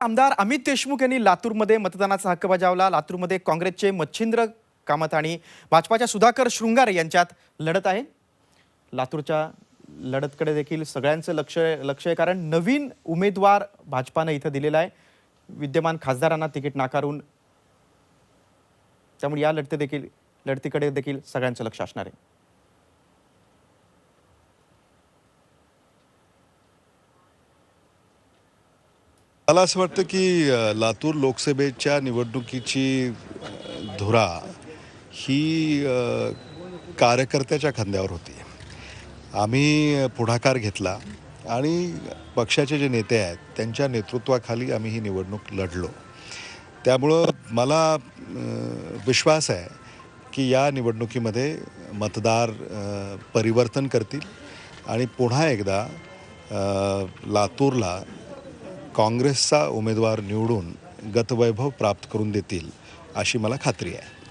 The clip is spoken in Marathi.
आमदार अमित देशमुख यांनी लातूरमध्ये मतदानाचा हक्क बजावला. लातूरमध्ये काँग्रेसचे मच्छिंद्र कामत आणि भाजपाच्या सुधाकर शृंगारे यांच्यात लढत आहे. लातूरच्या लढतकडे देखील सगळ्यांचं लक्ष लक्ष आहे कारण नवीन उमेदवार भाजपानं इथं दिलेला आहे. विद्यमान खासदारांना तिकीट नाकारून त्यामुळे या लढते देखील लढतीकडे देखील सगळ्यांचं लक्ष असणार आहे. मला असं वाटतं की लातूर लोकसभेच्या निवडणुकीची धुरा ही कार्यकर्त्याच्या खांद्यावर होती. आम्ही पुढाकार घेतला आणि पक्षाचे जे नेते आहेत त्यांच्या नेतृत्वाखाली आम्ही ही निवडणूक लढलो. त्यामुळं मला विश्वास आहे की या निवडणुकीमध्ये मतदार परिवर्तन करतील आणि पुन्हा एकदा लातूरला काँग्रेसचा उमेदवार निवडून गतवैभव प्राप्त करून देतील अशी मला खात्री आहे.